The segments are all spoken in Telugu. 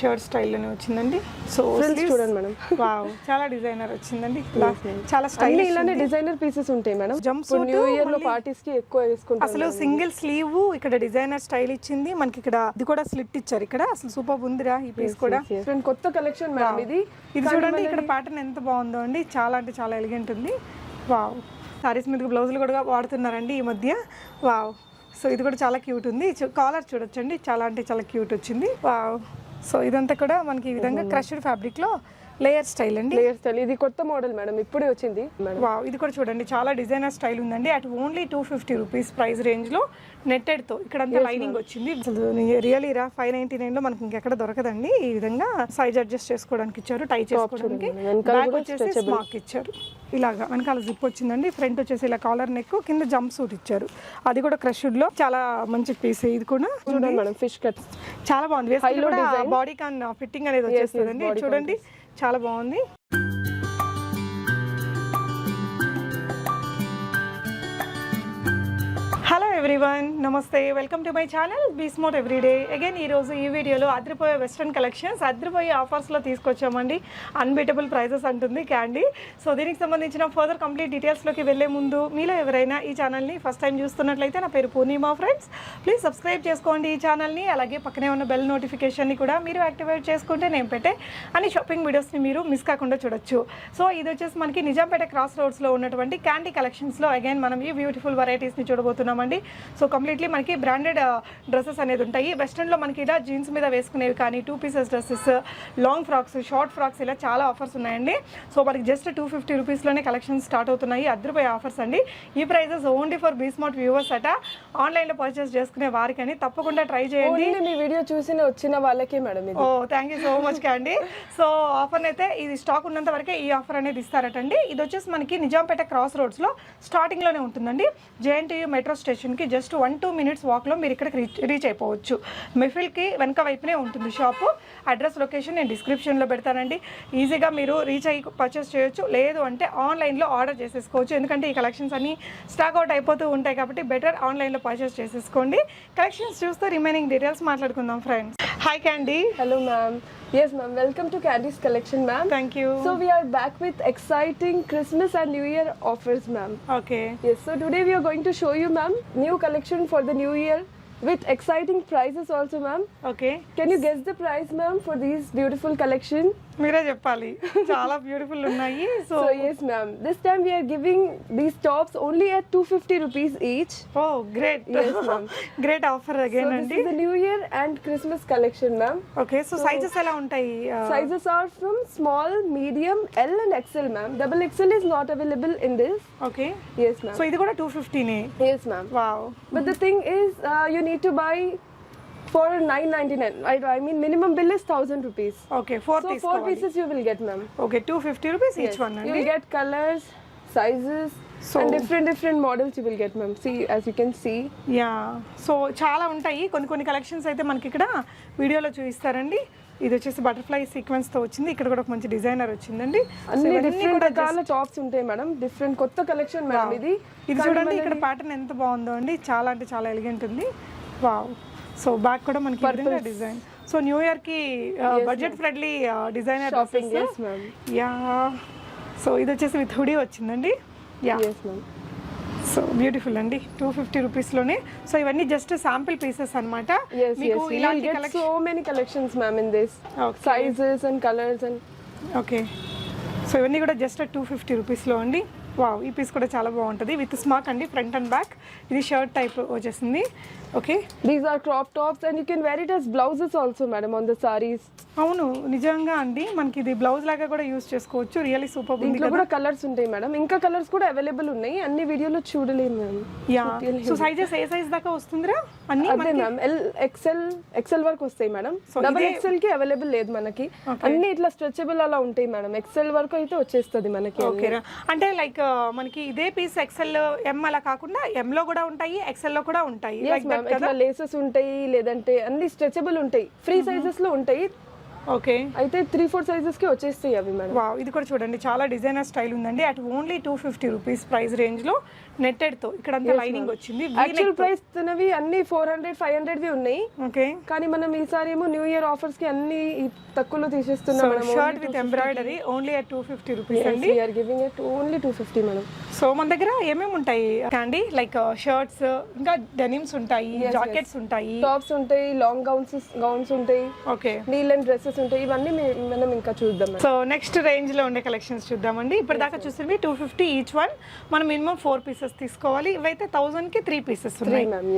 షర్ట్ స్టైల్లోనే వచ్చిందండి. సో చూడండి మేడం. వావ్ చాలా డిజైనర్ వచ్చిందండి. చాలా స్టైల్ ఇలానే డిజైనర్ పీసెస్ ఉంటాయి మేడం. Jumpsuit న్యూ ఇయర్లో పార్టీస్కి ఎక్కువ వేసుకుంటాం అసలు సింగిల్ స్లీవ్ ఇక్కడ డిజైనర్ స్టైల్ ఇచ్చింది. మనకి ఇక్కడ ఇది కూడా స్లిట్ ఇచ్చారు ఇక్కడ. అసలు సూపర్ ఉందిరా ఈ పీస్ కూడా. కొత్త కలెక్షన్ మేడం ఇది. ఇది చూడండి ఇక్కడ ప్యాటర్న్ ఎంత బాగుందో అండి. చాలా అంటే చాలా ఎలిగెంట్ ఉంది. వావ్ సారీస్ మీద బ్లౌజులు కూడా వాడుతున్నారండి ఈ మధ్య. వావ్ సో ఇది కూడా చాలా క్యూట్ ఉంది. కాలర్ చూడొచ్చండి. చాలా అంటే చాలా క్యూట్ వచ్చింది. వావ్ సో ఇదంతా కూడా మనకి ఈ విధంగా క్రష్డ్ ఫ్యాబ్రిక్లో లేయర్ స్టైల్ అండి? లేయర్ స్టైల్ ఇది కొత్త మోడల్ మేడం ఇప్పుడే వచ్చింది. వావ్ ఇది కూడా చూడండి. చాలా డిజైనర్ స్టైల్ ఉందండి. At only two fifty rupees price రేంజ్లో నెట్టెడ్తో. ఇక్కడ అంతా లైనింగ్ వచ్చింది. అసలు రియలీ రా ఫైవ్ నైన్టీ నైన్లో మనకి ఇంకెక్కడ దొరకదండి. ఈ విధంగా సైజ్ అడ్జస్ట్ చేసుకోవడానికి ఇచ్చారు టై చేసుకోవడానికి. బ్యాక్ వచ్చేసి. స్మాక్ ఇచ్చారు. ఇలాగా వెనకాల జిప్ వచ్చిందండి. ఫ్రంట్ వచ్చేసి ఇలా కాలర్ నెక్ కింద జంప్ సూట్ ఇచ్చారు. అది కూడా క్రష్డ్లో. చాలా మంచి పీస్ ఇది కూడా. చూడండి మేడం ఫిష్ కట్ చాలా బాగుంది. బాడీ కాన్ ఫిట్టింగ్ అనేది వచ్చేస్తుందండి. చూడండి. చాలా బాగుంది. ఎవ్రీవన్ నమస్తే welcome to my channel B Smart everyday again ఈరోజు ఈ వీడియోలో అద్రిపోయే వెస్ట్రన్ కలెక్షన్స్ అద్రిపోయే ఆఫర్స్లో తీసుకొచ్చామండి. అన్బీటబుల్ ప్రైజెస్ అంటుంది క్యాండీ సో దీనికి సంబంధించిన ఫర్దర్ కంప్లీట్ డీటెయిల్స్లోకి వెళ్ళే ముందు మీలో ఎవరైనా ఈ ఛానల్ని ఫస్ట్ టైం చూస్తున్నట్లయితే నా పేరు పూర్ణిమా ఫ్రెండ్స్ ప్లీజ్ సబ్స్క్రైబ్ చేసుకోండి ఈ ఛానల్ని అలాగే పక్కనే ఉన్న బెల్ నోటిఫికేషన్ని కూడా మీరు యాక్టివేట్ చేసుకుంటే నేను పెట్టే అన్ని షాపింగ్ వీడియోస్ని మీరు మిస్ కాకుండా చూడొచ్చు. సో ఇది వచ్చేసి మనకి నిజాంపేట క్రాస్ రోడ్స్లో ఉన్నటువంటి క్యాండీ కలెక్షన్స్లో అగైన్ మనం ఈ బ్యూటిఫుల్ వెరైటీస్ని చూడబోతున్నామండి. సో కంప్లీట్లీ మనకి బ్రాండెడ్ డ్రెస్సెస్ అనేది ఉంటాయి. వెస్ట్రన్లో మనకి ఇలా జీన్స్ మీద వేసుకునేవి కానీ two pieces dresses long frocks short frocks ఇలా చాలా ఆఫర్స్ ఉన్నాయండి. సో మనకి జస్ట్ టూ ఫిఫ్టీ రూపీస్లోనే కలెక్షన్స్ స్టార్ట్ అవుతున్నాయి. అద్దరిపోయే ఆఫర్స్ అండి. ఈ prices only for B Smart viewers అట. ఆన్లైన్లో పర్చేస్ చేసుకునే వారికని తప్పకుండా ట్రై చేయండి. మీ వీడియో చూసిన వచ్చిన వాళ్ళకే madam oh thank you so much అండి సో ఆఫర్ అయితే ఇది స్టాక్ ఉన్నంత వరకే ఈ ఆఫర్ అనేది ఇస్తారటండి. ఇది వచ్చేసి మనకి నిజాంపేట క్రాస్ రోడ్స్లో స్టార్టింగ్లోనే ఉంటుందండి. జేఎన్టీయూ మెట్రో స్టేషన్కి జస్ట్ వన్ టూ మినిట్స్ వాక్లో మీరు ఇక్కడికి రీచ్ రీచ్ అయిపోవచ్చు. మెఫిల్కి వెనక వైపునే ఉంటుంది షాపు. అడ్రస్ లొకేషన్ నేను డిస్క్రిప్షన్లో పెడతానండి. ఈజీగా మీరు రీచ్ అయ్యి పర్చేస్ చేయొచ్చు. లేదు అంటే ఆన్లైన్లో ఆర్డర్ చేసేసుకోవచ్చు. ఎందుకంటే ఈ కలెక్షన్స్ అన్ని స్టాక్ అవుట్ అయిపోతూ ఉంటాయి కాబట్టి బెటర్ ఆన్లైన్లో పర్చేస్ చేసేసుకోండి. కలెక్షన్స్ చూస్తే రిమైనింగ్ డీటెయిల్స్ మాట్లాడుకుందాం friends. Hi Candy. Hello ma'am. Yes, ma'am. Welcome to Candy's collection, ma'am. Thank you. So we are back with exciting Christmas and New Year offers, ma'am. Okay. Yes. So today we are going to show you, ma'am, new collection for the new year with exciting prices also, ma'am. Okay. Can you guess the price, ma'am, for these beautiful collection? మీరే చెప్పాలి. చాలా బ్యూటిఫుల్ ఉన్నాయి. So yes ma'am this time we are giving this tops only at 250 rupees each oh great yes ma'am great offer again అండి. So this is the new year and Christmas collection ma'am okay so sizes ఎలా ఉంటాయి? Sizes are from small medium L and XL ma'am double XL is not available in this okay yes ma'am so ఇది కూడా 250 నే. Yes ma'am wow but the thing is you need to buy to buy for 9.99. I, I mean, minimum bill is thousand rupees. Okay four తీసుకోవాలి pieces you will get, ma'am. Okay two fifty rupees. Each one will get colors, sizes, So- and different different models you will get, ma'am. See, as you can see. Yeah so చాలా ఉంటాయి కొన్ని కొన్ని కలెక్షన్స్ అయితే మనకి ఇక్కడ వీడియోలో చూపిస్తారండి ఇది వచ్చేసి బటర్ఫ్లై సీక్వెన్స్తో వచ్చింది ఇక్కడ కూడా ఒక మంచి డిజైనర్ వచ్చిందండి అన్ని డిఫరెంట్ రకాల టాప్స్ ఉంటాయి మేడం డిఫరెంట్ కొత్త కలెక్షన్ మేడం ఇది ఇది చూడండి ఇక్కడ ప్యాటర్న్ ఎంత బాగుందో అండి చాలా అంటే చాలా ఎలిగెంట్ ఉంది వావ్ సో బ్యాక్ కూడా మనకి డిజైన్ సో న్యూ ఇయర్కి budget friendly designer ma'am yeah so ఇది వచ్చేసి విత్ హుడీ వచ్చిందండి. యా మ్యామ్ సో బ్యూటిఫుల్ అండి. టూ ఫిఫ్టీ రూపీస్లోనే సో ఇవన్నీ జస్ట్ శాంపిల్ పీసెస్ అనమాట yes మీకు yes. you will ఇలాంటి get collection so many collections ma'am in this. Okay. sizes and colors and okay so ఇవన్నీ కూడా జస్ట్ టూ ఫిఫ్టీ రూపీస్లో అండి. వావ్ ఈ పీస్ కూడా చాలా బాగుంటుంది. విత్ స్మాక్ అండి ఫ్రంట్ అండ్ బ్యాక్ ఇది షర్ట్ టైప్ వచ్చేసింది. Okay these are crop tops and you can wear it as blouses also madam on the sarees. అవును నిజంగా అండి. మనకి ఇది బ్లౌజ్ లాగా కూడా యూస్ చేసుకోవచ్చు. రియల్లీ సూపర్ ఉంది దీంట్లో కూడా కలర్స్ ఉంటాయి మేడం ఇంకా కలర్స్ కూడా అవైలబుల్ ఉన్నాయి. అన్ని వీడియోలో చూడలేము మ్యామ్ యా సో సైజెస్ ఏ సైజ్ దాకా వస్తుందిరా? అన్ని అదే మ్యామ్ ఎల్ ఎక్సెల్ ఎక్సెల్ వరకు వస్తాయి మేడం డబుల్ ఎక్సెల్కి అవైలబుల్ లేదు మనకి. అన్ని ఇట్లా స్ట్రెచబుల్ అలా ఉంటాయి మేడం ఎక్సెల్ వరకు అయితే వచ్చేస్తుంది మనకి ఓకేరా అంటే లైక్ మనకి ఇదే పీస్ ఎక్సెల్ ఎం అలా కాకుండా M లో కూడా ఉంటాయి XL లో కూడా ఉంటాయి. లైక్ ఇట్లా లేసెస్ ఉంటాయి లేదంటే అన్ని స్ట్రెచబుల్ ఉంటాయి. ఫ్రీ సైజెస్లో ఉంటాయి. ఓకే అయితే త్రీ ఫోర్ సైజెస్కి వచ్చేస్తాయి అవి మేడం వావ్ ఇది కూడా చూడండి చాలా డిజైనర్ స్టైల్ ఉందండి. At only two fifty rupees price రేంజ్లో నెట్టెడ్తో ఇక్కడ అంతా లైనింగ్ వచ్చింది. యాక్చువల్ ప్రైస్ తినవి అన్ని ఫోర్ హండ్రెడ్ ఫైవ్ హండ్రెడ్ వి ఉన్నాయి. ఓకే. కానీ మనం ఈసారి ఏమో న్యూ ఇయర్ ఆఫర్స్కి అన్ని తక్కువలో తీసేస్తున్నాం. Shirt with embroidery only at two fifty rupees అండి. We are giving it only two fifty madam so మన దగ్గర ఏమేమి ఉంటాయి? అండి లైక్ షర్ట్స్ ఇంకా డెనిమ్స్ ఉంటాయి జాకెట్స్ ఉంటాయి. టాప్స్ ఉంటాయి లాంగ్ గౌన్స్ గౌన్స్ ఉంటాయి ఓకే నీల్ అండ్ డ్రెస్సెస్ ఉంటాయి. ఇవన్నీ మనం ఇంకా చూద్దాం సో నెక్స్ట్ రేంజ్లో ఉండే కలెక్షన్స్ చూద్దామండి. ఇప్పటిదాకా చూసినవి టూ ఫిఫ్టీ ఈచ్ వన్ మనం మినిమం ఫోర్ పీసెస్ తీసుకోవాలి. ఇవైతే థౌసండ్కి త్రీ పీసెస్ ఉన్నాయి. Ma'am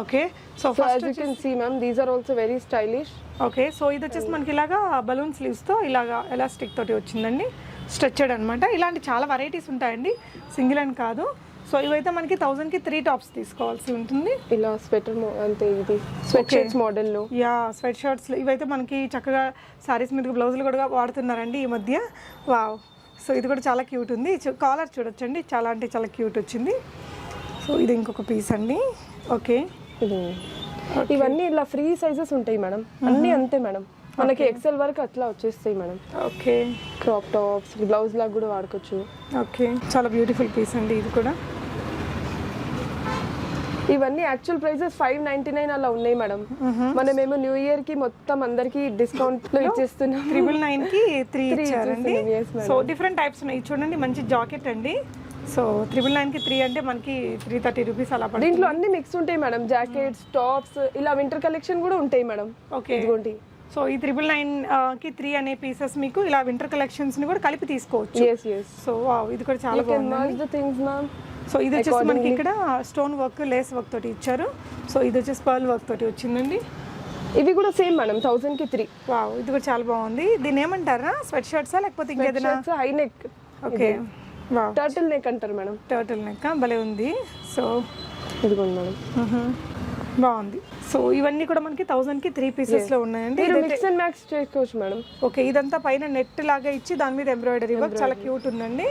okay so you can see ma'am these are also very stylish okay so ఇది వచ్చేసి మనకి ఇలాగా బలూన్ స్లీవ్స్తో ఇలాగా ఎలాస్టిక్ తోటి వచ్చిందండి. స్ట్రెచ్చడ్ అనమాట ఇలాంటి చాలా వెరైటీస్ ఉంటాయండి. సింగిల్ అని కాదు. సో ఇవైతే మనకి థౌజండ్కి త్రీ టాప్స్ తీసుకోవాల్సి ఉంటుంది. ఇలా స్వెటర్ అంతే ఇది. స్వెట్ షర్ట్స్ మోడల్లో యా స్వెట్ షర్ట్స్ ఇవైతే మనకి చక్కగా సారీస్ మీద బ్లౌజులు కూడా వాడుతున్నారండి ఈ మధ్య. వావ్ సో ఇది కూడా చాలా క్యూట్ ఉంది. కాలర్ చూడొచ్చండి. చాలా అంటే చాలా క్యూట్ వచ్చింది. సో ఇది ఇంకొక పీస్ అండి. ఓకే. ఇది. ఇవన్నీ ఇలా ఫ్రీ సైజెస్ ఉంటాయి మేడం. అన్నీ అంతే మేడం. మనకి ఎక్సెల్ వరకు అట్లా వచ్చేస్తాయి madam. Okay. Crop tops blouse లాగా కూడా వాడుకోవచ్చు. ఓకే. చాలా బ్యూటిఫుల్ పీస్ అండి ఇది కూడా. ఇవన్నీ actual prices five ninety nine అలా ఉన్నాయి మేడం మనమేమో న్యూ ఇయర్కి మొత్తం అందరికి డిస్కౌంట్లో ఇచ్చేస్తున్నాం. ట్రిపుల్ నైన్కి త్రీ ఇచ్చారండి. సో డిఫరెంట్ టైప్స్ ఉన్నాయి. చూడండి మంచి జాకెట్ అండి. సో త్రిబుల్ నైన్కి త్రీ అంటే మనకి త్రీ థర్టీ రూపీస్ అలా పడుతుంది. దీంట్లో అన్ని మిక్స్ ఉంటాయి మేడం జాకెట్స్ టాప్స్ ఇలా వింటర్ కలెక్షన్ కూడా ఉంటాయి మేడం ఓకే ఇదిగోండి. సో ఈ త్రిబుల్ నైన్కి త్రీ అనే పీసెస్ మీకు ఇలా వింటర్ కలెక్షన్స్ని కూడా కలిపి తీసుకోవచ్చు. ఎస్ ఎస్ సో వావ్ ఇది కూడా చాలా థింగ్స్ మ్యామ్ సో ఇది వచ్చేసి మనకి ఇక్కడ స్టోన్ వర్క్ లేస్ వర్క్ తోటి ఇచ్చారు. సో ఇది వచ్చేసి పర్ల్ వర్క్ తోటి వచ్చిందండి. ఇవి కూడా సేమ్ మేడం థౌసండ్కి త్రీ వావ్ ఇది కూడా చాలా బాగుంది. దీని ఏమంటారా? స్వెట్ షర్ట్సా లేకపోతే ఇంకేదైనా? High neck okay wow turtle neck అంటారు మేడం టర్టిల్ నెక్ భలే ఉంది. సో ఇదిగోండి మేడం. బాగుంది. సో ఇవన్నీ కూడా మనకి థౌసండ్కి త్రీ పీసెస్లో ఉన్నాయండి. మిక్స్ అండ్ మ్యాక్స్ చేసుకోవచ్చు మేడం ఓకే ఇదంతా పైన నెట్ లాగా ఇచ్చి దాని మీద ఎంబ్రాయిడరీ వర్క్ చాలా క్యూట్ ఉందండి.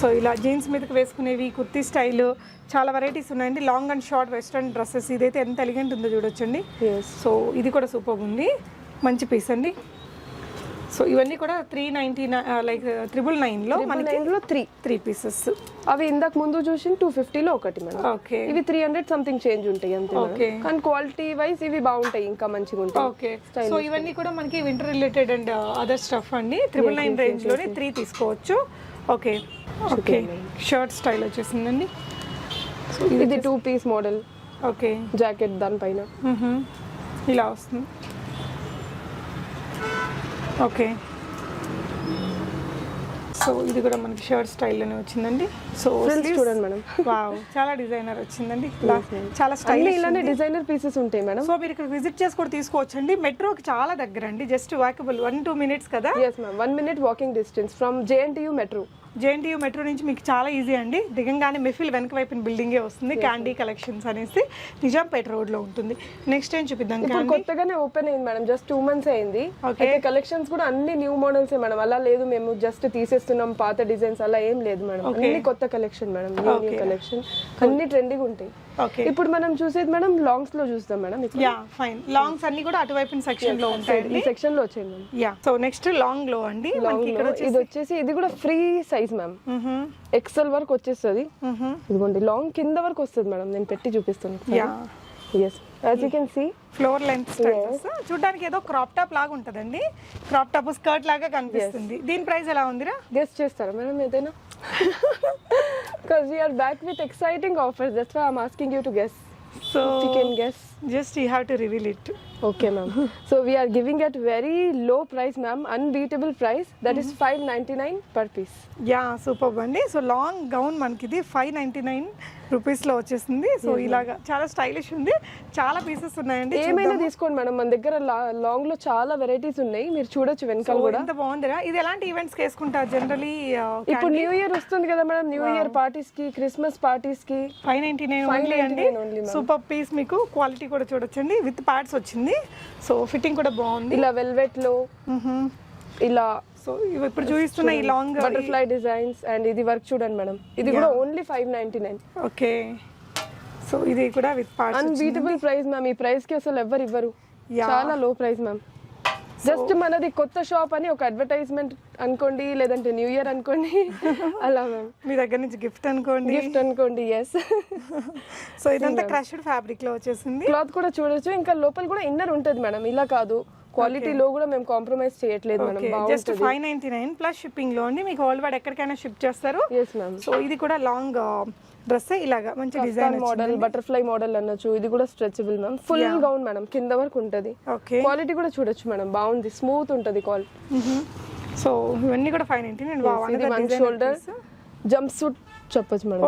సో ఇలా జీన్స్ మీదకి వేసుకునేవి కుర్తీ స్టైల్ చాలా వెరైటీస్ ఉన్నాయండి. Long and short western dresses ఇదైతే ఎంత ఎలిగెంట్ ఉందో చూడొచ్చండి. సో ఇది కూడా సూపర్ ఉంది. మంచి పీస్ అండి. సో ఇవన్నీ కూడా త్రీ నైంటీ లైక్ త్రిబుల్ నైన్లో మనకి నైన్లో త్రీ త్రీ పీసెస్ అవి ఇందాక ముందు చూసిన టూ ఫిఫ్టీలో ఒకటి మేడం ఓకే ఇవి త్రీ హండ్రెడ్ సంథింగ్ చేంజ్ ఉంటాయి అంతే. Okay. కానీ క్వాలిటీ వైస్ ఇవి బాగుంటాయి ఇంకా మంచిగా ఉంటాయి. ఓకే సో ఇవన్నీ కూడా మనకి winter related and. Other stuff అండి ట్రిపుల్ నైన్ రేంజ్లోనే త్రీ తీసుకోవచ్చు. ఓకే. ఓకే. షర్ట్ స్టైల్ వచ్చేసిందండి. సో ఇది two piece model okay. Jacket దానిపైన మ్హూ. ఇలా వస్తుంది. ఓకే. సో ఇది కూడా మనకి షర్ట్ స్టైల్లోనే వచ్చిందండి. సో చూడండి మేడం. వావ్ చాలా డిజైనర్ వచ్చిందండి. చాలా స్టైల్ ఇలానే డిజైనర్ పీసెస్ ఉంటాయి మేడం. సో మీరు ఇక్కడ విజిట్ చేసి కూడా తీసుకోవచ్చండి. మెట్రోకి చాలా దగ్గర అండి just walkable one two minutes కదా yes ma'am one minute walking distance from JNTU metro JNTU metro నుంచి మీకు చాలా ఈజీ అండి. దిగంగానే మెఫిల్ వెనక వైపున బిల్డింగే వస్తుంది. క్యాండీ కలెక్షన్స్ అనేసి నిజాంపేట రోడ్లో ఉంటుంది. నెక్స్ట్ ఏం చూపిద్దాం ఇప్పుడు కొత్తగానే ఓపెన్ అయింది మేడం జస్ట్ టూ మంత్స్ అయింది. అయితే కలెక్షన్స్ కూడా అన్ని న్యూ మోడల్స్ మేడం అలా లేదు మేము జస్ట్ తీసేస్తున్నాం పాత డిజైన్స్ అలా ఏం లేదు మేడం అన్ని కొత్త కలెక్షన్ మేడం న్యూ కలెక్షన్ అన్ని ట్రెండింగ్ ఉంటాయి. ఓకే ఇప్పుడు మనం చూసేది మేడం లాంగ్స్లో చూస్తాం మేడం యా ఫైన్ లాంగ్స్ అన్ని కూడా అటువైపు సెక్షన్లో ఉంటాయండి. ఈ సెక్షన్లో వచ్చాయి మ్యామ్ యా సో నెక్స్ట్ లాంగ్లో అండి. ఇది వచ్చేసి ఇది కూడా ఫ్రీ సైజ్ మ్యామ్ ఎక్సెల్ వరకు వచ్చేస్తుంది. ఇదిగోండి లాంగ్ కింద వరకు వస్తుంది మేడం. నేను పెట్టి చూపిస్తాను. Yeah yes as you can see floor length styles చూడడానికి ఏదో క్రాప్ టాప్ లాగా ఉంటదండి. క్రాప్ టాప్ స్కర్ట్ లాగా కనిపిస్తుంది. దీని ప్రైస్ ఎలా ఉందిరా? గెస్ట్ చేస్తారా మేడం ఏదైనా? Because we're back with exciting offers that's why I'm asking you to guess so you can guess just you have to reveal it okay ma'am so we're giving at very low price ma'am unbeatable price that is five ninety nine per piece yeah super అండి. సో లాంగ్ గౌన్ మనకి ఇది ఫైవ్ నైంటీ నైన్ రూపీస్లో వచ్చేసింది సో ఇలాగా చాలా స్టైలిష్ ఉంది. చాలా పీసెస్ ఉన్నాయండి. ఏమైనా తీసుకోండి మేడం మన దగ్గర లాంగ్లో చాలా వెరైటీస్ ఉన్నాయి. మీరు చూడొచ్చు వెనకాల కూడా. ఎంత బాగుందిరా. ఇది ఎలాంటి ఈవెంట్స్ వేసుకుంటారు? జనరలీ ఇప్పుడు న్యూ ఇయర్ వస్తుంది కదా మేడం న్యూ ఇయర్ పార్టీస్కి క్రిస్మస్ పార్టీస్కి. ఫైవ్ నైన్టీ నైన్ ఓన్లీ అండి 599 only, ma'am. సూపర్ పీస్ మీకు. క్వాలిటీ కూడా చూడొచ్చండి. విత్ ప్యాడ్స్ వచ్చింది. సో ఫిట్టింగ్ కూడా బాగుంది. ఇలా వెల్వెట్లో. ఇలా సో ఇవి ఇప్పుడు చూపిస్తున్న ఈ లాంగ్ బటర్ఫ్లై డిజైన్స్ అండ్ ఇది వర్క్ చూడండి మేడం. ఇది కూడా only five ninety nine okay. So ఇది కూడా విత్ అన్బీటబుల్ ప్రైస్ మ్యామ్ ఈ ప్రైస్కి అసలు ఎవరు ఇవ్వరు. చాలా లో ప్రైస్ మ్యామ్ జస్ట్ మనది కొత్త షాప్ అని ఒక అడ్వర్టైజ్మెంట్ అనుకోండి లేదంటే న్యూ ఇయర్ అనుకోండి. అలా మ్యామ్ మీ దగ్గర నుంచి గిఫ్ట్ అనుకోండి. గిఫ్ట్ అనుకోండి ఎస్ సో ఇదంతా క్రష్డ్ ఫ్యాబ్రిక్లో వచ్చేసింది. క్లాత్ కూడా చూడొచ్చు. ఇంకా లోపల కూడా ఇన్నర్ ఉంటుంది మేడం. ఇలా కాదు. క్వాలిటీలో కూడా మేము కాంప్రమైజ్ చేయట్లేదు madam. Just five ninety nine plus షిప్పింగ్లో అండి మీకు వరల్డ్ వైడ్ ఎక్కడికైనా షిప్ చేస్తారు. సో ఇది కూడా లాంగ్ డ్రెస్ ఇలాగా మంచి డిజైన్ మోడల్ బటర్ఫ్లై మోడల్ అనొచ్చు. ఇది కూడా stretchable ma'am full gown madam కింద వరకు ఉంటది. ఓకే క్వాలిటీ కూడా చూడొచ్చు మేడం బాగుంది. స్మూత్ ఉంటది క్వాలిటీ సో ఇవన్నీ కూడా నైన్ ఇది వన్ షోల్డర్ జంప్ సూట్ చెప్పొచ్చు మేడం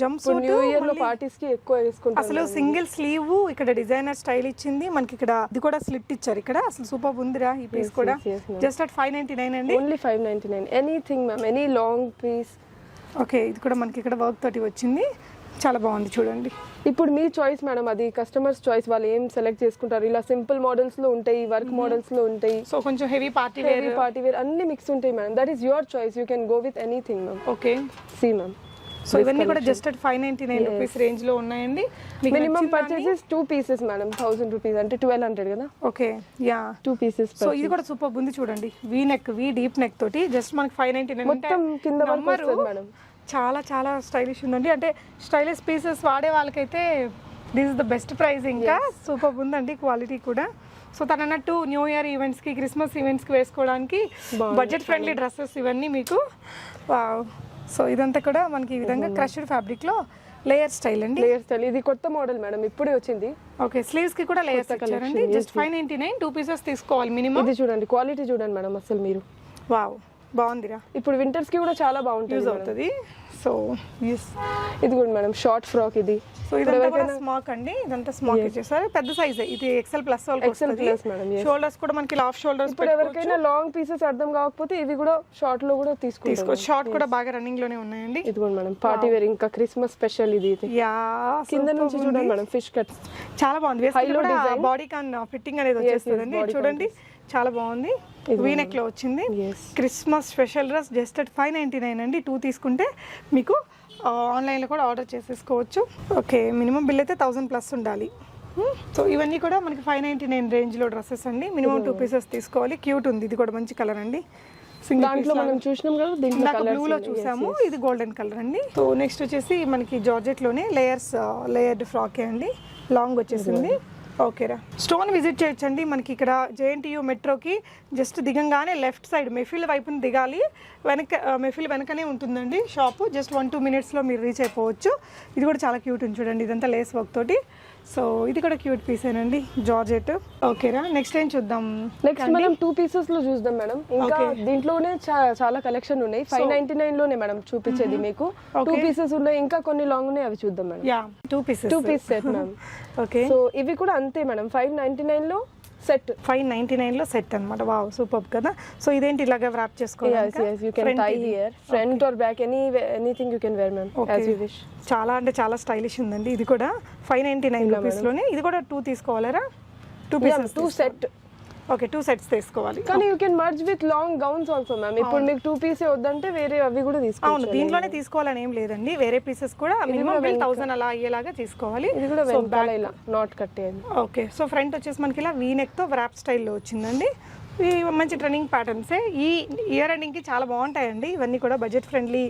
జంప్ ఇప్పుడు న్యూ ఇయర్లో పార్టీస్కి ఎక్కువ వేసుకుంటాం అసలు సింగిల్ స్లీవ్ ఇక్కడ డిజైనర్ స్టైల్ ఇచ్చింది. మనకి ఇక్కడ ఇది కూడా స్లిట్ ఇచ్చారు ఇక్కడ. అసలు సూపర్ ఉందిరా ఈ పీస్ కూడా. Just at five ninety nine అండి. Only five ninety nine anything ma'am any long piece okay ఇది కూడా మనకి ఇక్కడ వర్క్ తోటి వచ్చింది. చాలా బాగుంది చూడండి. ఇప్పుడు మీ చాయిస్ మేడం అది కస్టమర్స్ చాయిస్ వాళ్ళు ఏం సెలెక్ట్ చేసుకుంటారు? ఇలా సింపుల్ మోడల్స్లో ఉంటాయి వర్క్ మోడల్స్లో ఉంటాయి. సో కొంచెం heavy party wear heavy party wear అన్ని మిక్స్ ఉంటాయి madam that is your choice you can go with anything ma'am okay see ma'am so ఇవన్నీ కూడా just at five ninety nine rupees రేంజ్లో ఉన్నాయండి. Minimum purchases two pieces madam thousand rupees అంటే ట్వెల్వ్ హండ్రెడ్ కదా? Okay yeah two pieces so ఇది కూడా సూపర్ ఉంది చూడండి. V neck V deep neck తోటి జస్ట్ మనకి ఫైవ్ నైన్టీ నైన్ మొత్తం కింద మేడం చాలా చాలా స్టైలిష్ ఉందండి. అంటే స్టైలిష్ పీసెస్ వాడే వాళ్ళకైతే this is the best price ఇంకా. సూపర్ ఉందండి క్వాలిటీ కూడా. సో తను అన్నట్టు న్యూ ఇయర్ ఈవెంట్స్కి క్రిస్మస్ ఈవెంట్స్కి వేసుకోవడానికి బడ్జెట్ ఫ్రెండ్లీ డ్రెస్సెస్ ఇవన్నీ మీకు సో ఇదంతా కూడా మనకి ఈ విధంగా క్రష్డ్ ఫ్యాబ్రిక్లో లేయర్ స్టైల్ అండి. Layer style. ఇది కొత్త మోడల్ మేడం ఇప్పుడే వచ్చింది. ఓకే స్లీవ్స్కి కూడా లేయర్స్ ఇచ్చారండి. Just five ninety nine two pieces తీసుకోవాలి మినిమం ఇది చూడండి క్వాలిటీ చూడండి మేడం అసలు మీరు. వావ్ బాగుందిరా. ఇప్పుడు వింటర్స్కి కూడా చాలా బాగుంటుంది యూజ్. అవుతుంది. So Yes. ఇది కూడా మేడం షార్ట్ ఫ్రాక్ ఇది. సో ఇదంతా కూడా స్మాక్ అండి. ఇదంతా స్మాక్ ఇచ్చేసారు. పెద్ద సైజ్ ఇది XL plus XL plus madam shoulders కూడా మనకి లాఫ్ షోల్డర్స్ ఇప్పుడు ఎవరికైనా లాంగ్ పీసెస్ అర్థం కాకపోతే ఇవి కూడా షార్ట్లో కూడా తీసుకుంటాం తీసుకో షార్ట్ కూడా బాగా రన్నింగ్లోనే ఉన్నాయండి. ఇది కూడా మేడం పార్టీ వేర్ ఇంకా క్రిస్మస్ స్పెషల్ ఇది ఇది యా కింద నుంచి చూడండి మేడం ఫిష్ కట్ చాలా బాగుంది. బాడీ కాన్ ఫిట్టింగ్ అనేది వచ్చేస్తుందండి. చూడండి. చాలా బాగుంది. వీనెక్లో వచ్చింది. Christmas special dress just at five ninety nine అండి. టూ తీసుకుంటే మీకు ఆన్లైన్లో కూడా ఆర్డర్ చేసేసుకోవచ్చు. ఓకే మినిమం బిల్ అయితే థౌసండ్ ప్లస్ ఉండాలి. సో ఇవన్నీ కూడా మనకి ఫైవ్ నైంటీ నైన్ రేంజ్లో డ్రెస్సెస్ అండి. మినిమం టూ పీసెస్ తీసుకోవాలి. క్యూట్ ఉంది. ఇది కూడా మంచి కలర్ అండి. సింగిల్ దాంట్లో మనం చూసినాం కదా దీంట్లో బ్లూలో చూసాము. ఇది గోల్డెన్ కలర్ అండి. సో నెక్స్ట్ వచ్చేసి మనకి జార్జెట్లోనే లేయర్స్ లేయర్డ్ ఫ్రాక్ అండి. లాంగ్ వచ్చేసింది. ఓకేరా స్టోన్ విజిట్ చేయొచ్చండి మనకి ఇక్కడ జేఎన్టీయూ మెట్రోకి. జస్ట్ దిగంగానే లెఫ్ట్ సైడ్ మెఫిల్ వైపున దిగాలి. వెనక మెఫిల్ వెనకనే ఉంటుందండి షాపు. జస్ట్ వన్ టూ మినిట్స్లో మీరు రీచ్ అయిపోవచ్చు. ఇది కూడా చాలా క్యూట్ ఉంది చూడండి ఇదంతా లేస్ వర్క్ తోటి. సో ఇది కూడా క్యూట్ పీసేనండి జార్జెట్. ఓకేరా నెక్స్ట్ ఏం చూద్దాం? నెక్స్ట్ మనం టూ పీసెస్లో చూద్దాం మేడం. ఇంకా దీంట్లోనే చాలా కలెక్షన్ ఉన్నాయి. ఫైవ్ నైన్టీ నైన్లోనే మేడం చూపించేది మీకు. టూ పీసెస్ ఉన్నాయి ఇంకా కొన్ని లాంగ్ ఉన్నాయి అవి చూద్దాం madam. Yeah two pieces. Two piece set ma'am. Okay. So ఇవి కూడా అంతే మేడం ఫైవ్ నైన్టీ నైన్లో సెట్ ఫైవ్ నైన్టీ నైన్లో సెట్ అనమాట వావ్ సూపర్ కదా. సో ఇదేంటి ఇలాగా వ్రాప్ చేసుకోవాలి wear ma'am as you wish. చాలా అంటే చాలా స్టైలిష్ ఉందండి. ఇది కూడా ఫైవ్ నైన్టీ నైన్ రూపీస్లోనే ఇది కూడా two తీసుకోవాలరా? Two pieces two set. Okay two sets తీసుకోవాలి. కానీ you can merge with long gowns also ma'am ఇప్పుడు మీకు టూ పీసే వద్దంటే వేరే అవి కూడా అవును తీసుకోవచ్చు దీంట్లోనే తీసుకోవాలని ఏం లేదండి. వేరే పీసెస్ కూడా మినిమం థౌసండ్ అలా అయ్యేలాగా తీసుకోవాలి. ఇది కూడా ఇలా నాట్ కట్టేది. ఓకే సో ఫ్రంట్ వచ్చేసి మనకి ఇలా వీ నెక్తో వ్రాప్ స్టైల్లో వచ్చిందండి. ఇవి మంచి ట్రెండింగ్ ప్యాటర్న్సే ఈ ఇయర్ ఎండింగ్కి చాలా బాగుంటాయండి. ఇవన్నీ కూడా budget friendly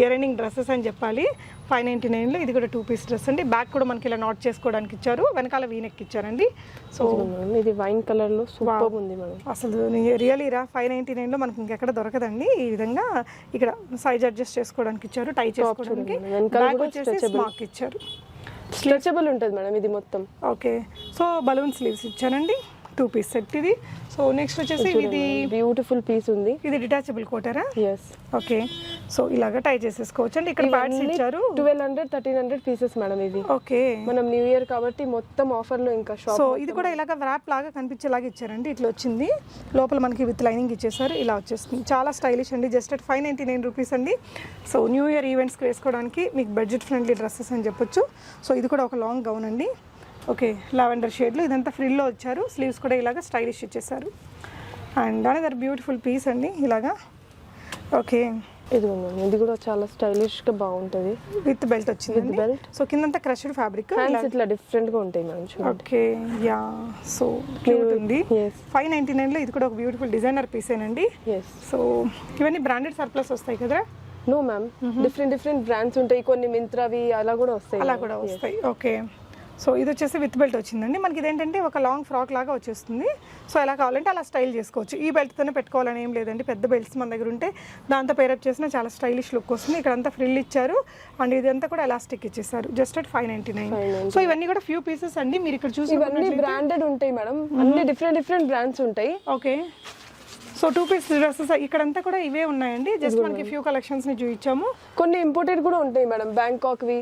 year ending dresses అని చెప్పాలి. ఫైవ్ నైంటీ నైన్లో ఇది కూడా టూ పీస్ డ్రెస్ అండి. బ్యాక్ కూడా మనకి ఇలా నాట్ చేసుకోవడానికి ఇచ్చారు. వెనకాల వీ నెక్ ఇచ్చారండి. సో ఇది వైన్ కలర్లో సూపర్ ఉంది మేడం. అసలు రియలీ రా. ఫైవ్ నైంటీ నైన్లో మనకి ఇంకెక్కడ దొరకదండి. ఈ విధంగా ఇక్కడ సైజ్ అడ్జస్ట్ చేసుకోవడానికి ఇచ్చారు. టై చేసుకోవడానికి. బ్యాక్ వచ్చేసి. స్మాక్ ఇచ్చారు. స్ట్రెచబుల్ ఉంటుంది మేడం ఇది మొత్తం. ఓకే సో బలూన్ స్లీవ్స్ ఇచ్చానండి. టూ పీస్ సెట్ ఇది. సో నెక్స్ట్ వచ్చేసి ఇది బ్యూటిఫుల్ పీస్ ఉంది. ఇది డిటాచబుల్ కోటారా ఎస్ ఓకే సో ఇలాగా టై చేసేసుకోవచ్చు. అండి ఇక్కడ ప్యాడ్స్ ఇచ్చారు. Twelve hundred thirteen hundred pieces madam ఇవి ఓకే మనం న్యూ ఇయర్ కాబట్టి మొత్తం ఆఫర్లో ఇంకా షాప్ సో ఇది కూడా ఇలాగ వ్రాప్ లాగా కనిపించేలాగా ఇచ్చారండి. ఇట్లా వచ్చింది. లోపల మనకి విత్ లైనింగ్ ఇచ్చేసారు. ఇలా వచ్చేస్తుంది. చాలా స్టైలిష్ అండి. Just at five ninety nine rupees అండి సో న్యూ ఇయర్ ఈవెంట్స్కి వేసుకోవడానికి మీకు బడ్జెట్ ఫ్రెండ్లీ డ్రెస్సెస్ అని చెప్పొచ్చు. సో ఇది కూడా ఒక లాంగ్ గౌన్ అండి. ఓకే లావెండర్ షేడ్లో ఇదంతా ఫ్రిల్లో వచ్చారు. స్లీవ్స్ కూడా ఇలాగ స్టైలిష్ ఇచ్చేసారు అండ్ అనదర్ బ్యూటిఫుల్ పీస్ అండి ఇలాగా. ఓకే. ఇది ఉంది ఇది కూడా చాలా స్టైలిష్గా బాగుంటది. విత్ బెల్ట్ వచ్చింది With belt. సో కిందంతా క్రష్డ్ ఫ్యాబ్రిక్. ఇట్లా డిఫరెంట్గా ఉంటాయి చూడండి. Okay yeah. సో క్యూట్ ఉంది. ఫైవ్ నైంటీ నైన్లో ఇది కూడా ఒక బ్యూటిఫుల్ డిజైనర్ పీసేనండి సో ఇవన్నీ బ్రాండెడ్ సర్ప్లస్ వస్తాయి కదా? No ma'am different different brands ఉంటాయి. కొన్ని మింత్రావి అలా కూడా వస్తాయి అలా. కూడా. వస్తాయి. ఓకే సో ఇది వచ్చేసి విత్ బెల్ట్ వచ్చిందండి. మనకి ఇదేంటంటే ఒక లాంగ్ ఫ్రాక్ లాగా వచ్చేస్తుంది. సో ఎలా కావాలంటే అలా స్టైల్ చేసుకోవచ్చు. ఈ బెల్ట్తోనే పెట్టుకోవాలని ఏం లేదండి. పెద్ద బెల్ట్స్ మన దగ్గర ఉంటే దాంతో పేరప్ చేసిన చాలా స్టైలిష్ లుక్ వస్తుంది. ఇక్కడ అంతా ఫ్రిల్ ఇచ్చారు. అండ్ ఇదంతా కూడా ఎలాస్టిక్ ఇచ్చేసారు. Just at five ninety nine so ఇవన్నీ కూడా ఫ్యూ పీసెస్ అండి. మీరు ఇక్కడ చూసి ఇవన్నీ బ్రాండెడ్ ఉంటాయి మేడం. అన్ని డిఫరెంట్ డిఫరెంట్ బ్రాండ్స్ ఉంటాయి. Okay. So two piece dresses ఇక్కడంతా కూడా ఇవే ఉన్నాయండి. జస్ట్ మనకి ఫ్యూ కలెక్షన్స్ని చూపించాము. కొన్ని ఇంపోర్టెడ్ కూడా ఉంటాయి మేడం. బ్యాంకాక్ వి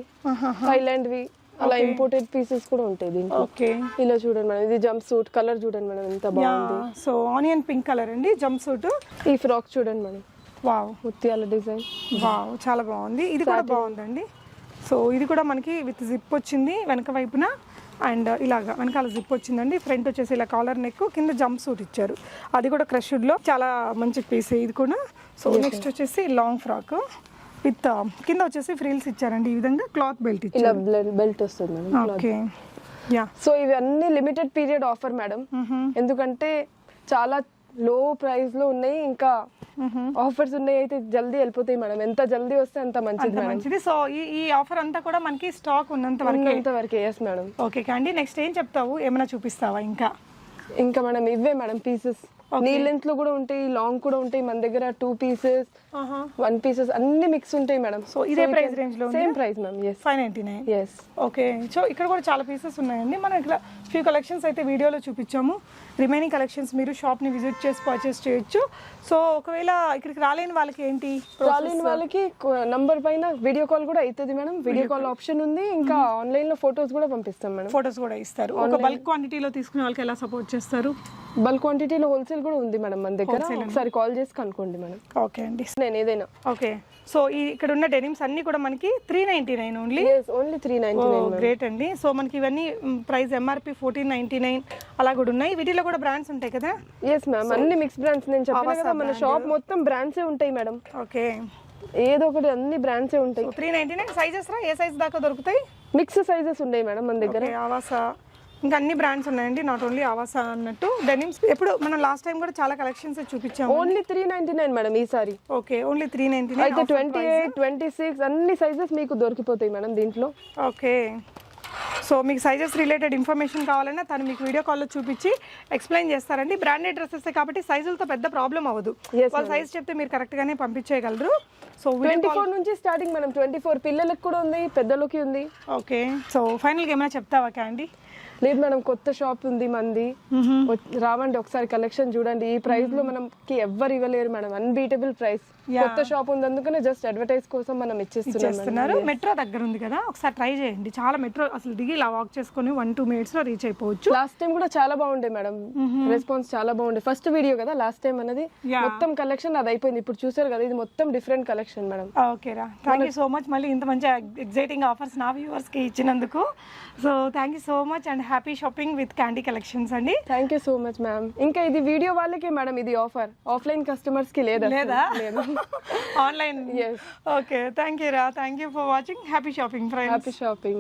థైలాండ్ వి అలా ఇంపోర్టెడ్ పీసెస్ కూడా ఉంటాయి దీంట్లో. ఓకే ఇలా చూడండి మేడం ఇది జంప్ సూట్ కలర్ చూడండి మేడం ఎంత బాగుంది. సో ఆనియన్ పింక్ కలర్ అండి జంప్ సూట్ ఈ ఫ్రాక్ చూడండి మేడం. వావ్ ముత్యాల డిజైన్ వావ్ చాలా బాగుంది. ఇది కూడా బాగుందండి. సో ఇది కూడా మనకి విత్ జిప్ వచ్చింది వెనక వైపున. అండ్ ఇలాగా వెనకాల జిప్ వచ్చిందండి. ఫ్రంట్ వచ్చేసి ఇలా కాలర్ నెక్ కింద జంప్ సూట్ ఇచ్చారు. అది కూడా క్రష్డ్లో చాలా మంచి పీస్ ఇది కూడా. సో నెక్స్ట్ వచ్చేసి లాంగ్ ఫ్రాక్ విత్ కింద వచ్చేసి ఫ్రీల్స్ ఇచ్చారండి. ఈ విధంగా క్లాత్ బెల్ట్ ఇలా ఇచ్చారు. బెల్ట్ వస్తుంది మేడం ఓకే. యా. సో ఇవన్నీ లిమిటెడ్ పీరియడ్ ఆఫర్ మేడం. ఎందుకంటే చాలా లో ప్రైస్లో ఉన్నాయి ఇంకా ఆఫర్స్ ఉన్నాయి అయితే జల్దీ వెళ్ళిపోతాయి మేడం. ఎంత జల్దీ వస్తే అంత మంచిది మేడం. మంచిది. సో ఈ ఈ ఆఫర్ అంతా కూడా మనకి స్టాక్ ఉన్నంత వరకు. ఉన్నంత వరకు ఎస్ మేడం. ఓకే అండి నెక్స్ట్ ఏం చెప్తావు? ఏమైనా చూపిస్తావా ఇంకా? ఇంకా మేడం ఇవే మేడం పీసెస్. నీ లెంత్లో కూడా ఉంటాయి లాంగ్ కూడా ఉంటాయి మన దగ్గర టూ పీసెస్ వన్ పీసెస్ అన్ని మిక్స్ ఉంటాయి మేడం. సో ఇదే ప్రైస్ రేంజ్లో same price ma'am yes five ninety nine yes okay so ఇక్కడ కూడా చాలా పీసెస్ ఉన్నాయండి. మనం ఇక్కడ ఫ్యూ కలెక్షన్స్ అయితే వీడియోలో చూపించాము. రిమైనింగ్ కలెక్షన్స్ మీరు షాప్ని విజిట్ చేసి పర్చేస్ చేయొచ్చు. సో ఒకవేళ ఇక్కడికి రాలేని వాళ్ళకి ఏంటి? రాలేని వాళ్ళకి నంబర్ పైన వీడియో కాల్ కూడా అవుతుంది మేడం. వీడియో కాల్ ఆప్షన్ ఉంది. ఇంకా ఆన్లైన్లో ఫొటోస్ కూడా పంపిస్తాం మేడం. ఫొటోస్ కూడా ఇస్తారు. ఒక బల్క్ క్వాంటిటీలో తీసుకునే వాళ్ళకి ఎలా సపోర్ట్ చేస్తారు? బల్క్ క్వాంటిటీలో హోల్సేల్ కూడా ఉంది మేడం మన దగ్గర. ఒకసారి కాల్ చేసి కనుక్కోండి మేడం. ఓకే అండి. నేను ఏదైనా. ఓకే. సో ఈ ఇక్కడ ఉన్న డెనిమ్స్ అన్ని కూడా మనకి three ninety nine only only three ninety nine great అండి. సో మనకి ఇవన్నీ price MRP fourteen ninety nine అలా కూడా ఉన్నాయి. వీటిలో కూడా బ్రాండ్స్ ఉంటాయి కదా? ఎస్ మ్యామ్ అన్ని మిక్స్ బ్రాండ్స్ నేను చెప్పిన కదా మన షాప్ మొత్తం బ్రాండ్సే ఉంటాయి మేడం. ఓకే. ఏదో ఒకటి అన్ని బ్రాండ్సే ఉంటాయి. త్రీ నైన్టీ నైన్ సైజెస్ రా? ఏ సైజ్ దాకా దొరుకుతాయి? మిక్స్ సైజెస్ ఉన్నాయి మేడం మన దగ్గర. ఆవాస ఇంకా అన్ని బ్రాండ్స్ ఉన్నాయండి నాట్ ఓన్లీ ఆవాస అన్నట్టు. డెనిమ్స్ ఎప్పుడు మనం లాస్ట్ టైం కూడా చాలా కలెక్షన్స్ చూపించాము. Only three ninety nine madam ఈసారి ఓకే ఓన్లీ త్రీ నైన్టీ అయితే ట్వంటీ ఎయిట్ ట్వంటీ సిక్స్ అన్ని సైజెస్ మీకు దొరికిపోతాయి మేడం దీంట్లో. ఓకే సో మీకు సైజెస్ రిలేటెడ్ ఇన్ఫర్మేషన్ కావాలన్నా తను మీకు వీడియో కాల్లో చూపించి ఎక్స్ప్లెయిన్ చేస్తారండి. బ్రాండెడ్ డ్రెస్సెస్ కాబట్టి సైజులతో పెద్ద ప్రాబ్లం అవ్వదు. వాళ్ళ సైజ్ చెప్తే మీరు కరెక్ట్గానే పంపించేయగలరు. సో ట్వంటీ ఫోర్ నుంచి స్టార్టింగ్ మేడం ట్వంటీ ఫోర్ పిల్లలకి కూడా ఉంది పెద్దలకి ఉంది. ఓకే సో ఫైనల్గా ఏమైనా చెప్తావా క్యాండీ లేదు మేడం కొత్త షాప్ ఉంది మంది. రావండి ఒకసారి కలెక్షన్ చూడండి. ఈ ప్రైస్లో మనకి ఎవ్వరు ఇవ్వలేరు మేడం. Unbeatable price. కొత్త షాప్ ఉంది అందుకనే జస్ట్ అడ్వర్టైజ్ కోసం మనం ఇచ్చేస్తున్నాం మేడం. చేస్తున్నారు మెట్రో దగ్గర ఉంది కదా ఒకసారి ట్రై చేయండి. చాలా మెట్రో అసలు దిగి ఇలా వాక్ చేసుకొని వన్ టూ మినిట్స్లో రీచ్ అయిపోవచ్చు. లాస్ట్ టైం కూడా చాలా బాగుండే మేడం రెస్పాన్స్ చాలా బాగుండే. ఫస్ట్ వీడియో కదా లాస్ట్ టైం అనేది. మొత్తం కలెక్షన్ అది అయిపోయింది. ఇప్పుడు చూసారు కదా ఇది మొత్తం డిఫరెంట్ కలెక్షన్ మేడం ఓకే రా. థ్యాంక్ యూ సో మచ్ మళ్ళీ ఇంత మంచి ఎగ్జైటింగ్ ఆఫర్స్ నా వ్యూవర్స్కి ఇచ్చినందుకు. So thank you so much and happy shopping with candy collections అండి. Thank you so much ma'am ఇంకా ఇది వీడియో వాళ్ళకే మేడం ఇది ఆఫర్ ఆఫ్లైన్ కస్టమర్స్కి లేదా? లేదా? online. Yes. Okay thank you ra. Thank you for watching. Happy shopping friends. Happy shopping.